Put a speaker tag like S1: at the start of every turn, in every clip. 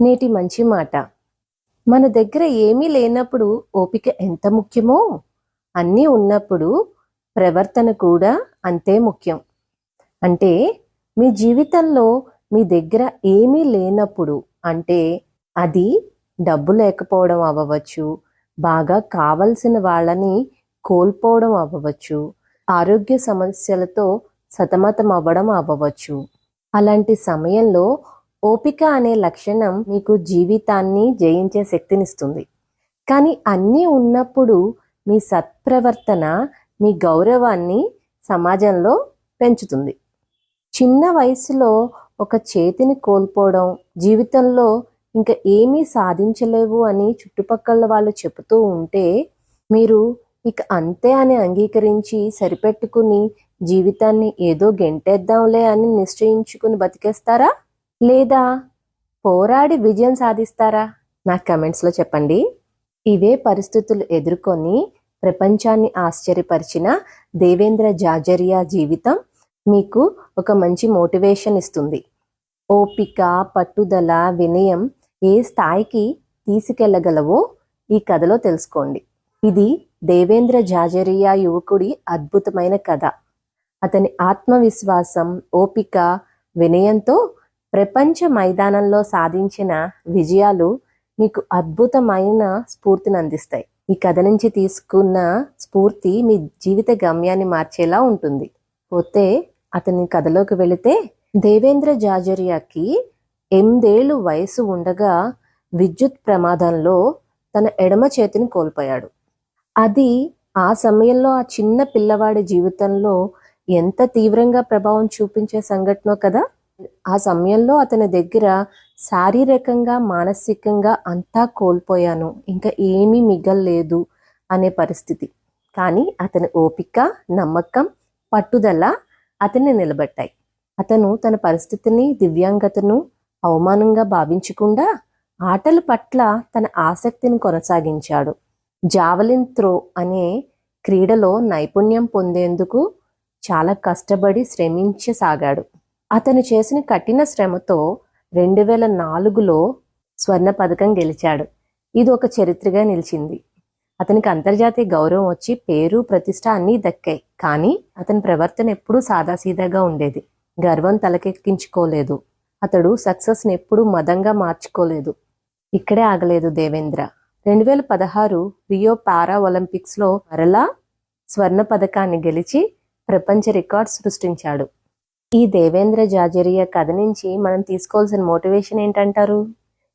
S1: నేటి మంచి మాట. మన దగ్గర ఏమీ లేనప్పుడు ఓపిక ఎంత ముఖ్యమో అన్నీ ఉన్నప్పుడు ప్రవర్తన కూడా అంతే ముఖ్యం. అంటే మీ జీవితంలో మీ దగ్గర ఏమీ లేనప్పుడు అంటే అది డబ్బు లేకపోవడం అవ్వవచ్చు బాగా కావలసిన వాళ్ళని కోల్పోవడం అవ్వవచ్చు ఆరోగ్య సమస్యలతో సతమతం అవ్వడం అవ్వవచ్చు. అలాంటి సమయంలో ఓపిక అనే లక్షణం మీకు జీవితాన్ని జయించే శక్తినిస్తుంది. కానీ అన్నీ ఉన్నప్పుడు మీ సత్ప్రవర్తన మీ గౌరవాన్ని సమాజంలో పెంచుతుంది. చిన్న వయసులో ఒక చేతిని కోల్పోవడం జీవితంలో ఇంకా ఏమీ సాధించలేవు అని చుట్టుపక్కల వాళ్ళు చెబుతూ ఉంటే మీరు ఇక అంతే అని అంగీకరించి సరిపెట్టుకుని జీవితాన్ని ఏదో గెంటేద్దాంలే అని నిశ్చయించుకుని బతికేస్తారా? లేదా పోరాడి విజయం సాధిస్తారా? నాకు కమెంట్స్లో చెప్పండి. ఇవే పరిస్థితులు ఎదుర్కొని ప్రపంచాన్ని ఆశ్చర్యపరిచిన దేవేంద్ర జాజరియా జీవితం మీకు ఒక మంచి మోటివేషన్ ఇస్తుంది. ఓపిక పట్టుదల వినయం ఏ స్థాయికి తీసుకెళ్ళగలవో ఈ కథలో తెలుసుకోండి. ఇది దేవేంద్ర జాజరియా యువకుడి అద్భుతమైన కథ. అతని ఆత్మవిశ్వాసం ఓపిక వినయంతో ప్రపంచ మైదానంలో సాధించిన విజయాలు మీకు అద్భుతమైన స్ఫూర్తిని అందిస్తాయి. ఈ కథ నుంచి తీసుకున్న స్ఫూర్తి మీ జీవిత గమ్యాన్ని మార్చేలా ఉంటుంది. పోతే అతని కథలోకి వెళితే దేవేంద్ర జాజరియాకి ఎనిమిదేళ్ళు వయసు ఉండగా విద్యుత్ ప్రమాదంలో తన ఎడమ చేతిని కోల్పోయాడు. అది ఆ సమయంలో ఆ చిన్న పిల్లవాడి జీవితంలో ఎంత తీవ్రంగా ప్రభావం చూపించే సంఘటన కదా? ఆ సమయంలో అతని దగ్గర శారీరకంగా మానసికంగా అంతా కోల్పోయాను. ఇంకా ఏమీ మిగల్లేదు అనే పరిస్థితి. కానీ అతని ఓపిక నమ్మకం పట్టుదల అతన్ని నిలబెట్టాయి. అతను తన పరిస్థితిని దివ్యాంగతను అవమానంగా భావించకుండా ఆటల పట్ల తన ఆసక్తిని కొనసాగించాడు. జావలిన్ త్రో అనే క్రీడలో నైపుణ్యం పొందేందుకు చాలా కష్టపడి శ్రమించసాగాడు. అతను చేసిన కఠిన శ్రమతో రెండు వేల నాలుగులో స్వర్ణ పథకం గెలిచాడు. ఇది ఒక చరిత్రగా నిలిచింది. అతనికి అంతర్జాతీయ గౌరవం వచ్చి పేరు ప్రతిష్ట అన్నీ దక్కాయి. కానీ అతని ప్రవర్తన ఎప్పుడూ సాదాసీదాగా ఉండేది. గర్వం తలకెక్కించుకోలేదు. అతడు సక్సెస్ని ఎప్పుడూ మదంగా మార్చుకోలేదు. ఇక్కడే ఆగలేదు దేవేంద్ర. రెండు వేల పదహారు రియో పారా ఒలింపిక్స్లో మరలా స్వర్ణ పథకాన్ని గెలిచి ప్రపంచ రికార్డ్ సృష్టించాడు. ఈ దేవేంద్ర జాజరియా కథ నుంచి మనం తీసుకోవాల్సిన మోటివేషన్ ఏంటంటారు?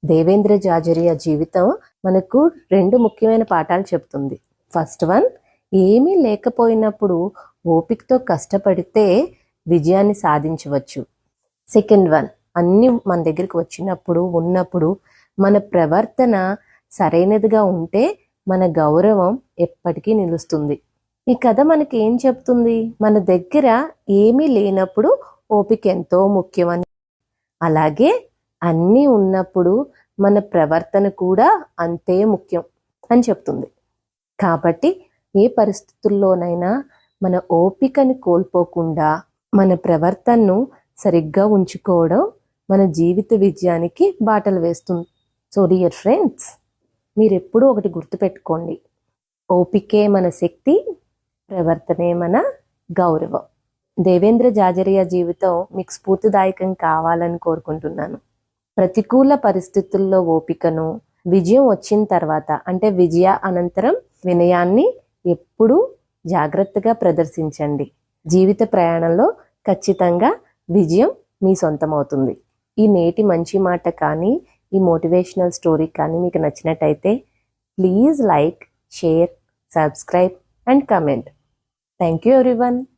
S1: దేవేంద్ర జాజరియా జీవితం మనకు రెండు ముఖ్యమైన పాఠాలు చెప్తుంది. ఫస్ట్ వన్ ఏమీ లేకపోయినప్పుడు ఓపికతో కష్టపడితే విజయాన్ని సాధించవచ్చు. సెకండ్ వన్ అన్ని మన దగ్గరికి వచ్చినప్పుడు ఉన్నప్పుడు మన ప్రవర్తన సరైనదిగా ఉంటే మన గౌరవం ఎప్పటికీ నిలుస్తుంది. ఈ కథ మనకి ఏం చెప్తుంది? మన దగ్గర ఏమీ లేనప్పుడు ఓపిక ఎంతో ముఖ్యమని. అలాగే అన్నీ ఉన్నప్పుడు మన ప్రవర్తన కూడా అంతే ముఖ్యం అని చెప్తుంది. కాబట్టి ఏ పరిస్థితుల్లోనైనా మన ఓపికని కోల్పోకుండా మన ప్రవర్తనను సరిగ్గా ఉంచుకోవడం మన జీవిత విజయానికి బాటలు వేస్తుంది. సో డియర్ ఫ్రెండ్స్ మీరెప్పుడూ ఒకటి గుర్తుపెట్టుకోండి. ఓపికే మన శక్తి ప్రవర్తనే మన గౌరవం. దేవేంద్ర జాజరియా జీవితం మీకు స్ఫూర్తిదాయకం కావాలని కోరుకుంటున్నాను. ప్రతికూల పరిస్థితుల్లో ఓపికను విజయం వచ్చిన తర్వాత అంటే విజయ అనంతరం వినయాన్ని ఎప్పుడూ జాగ్రత్తగా ప్రదర్శించండి. జీవిత ప్రయాణంలో ఖచ్చితంగా విజయం మీ సొంతమవుతుంది. ఈ నేటి మంచి మాట కానీ ఈ మోటివేషనల్ స్టోరీ కానీ మీకు నచ్చినట్టయితే please like share subscribe and comment. Thank you everyone.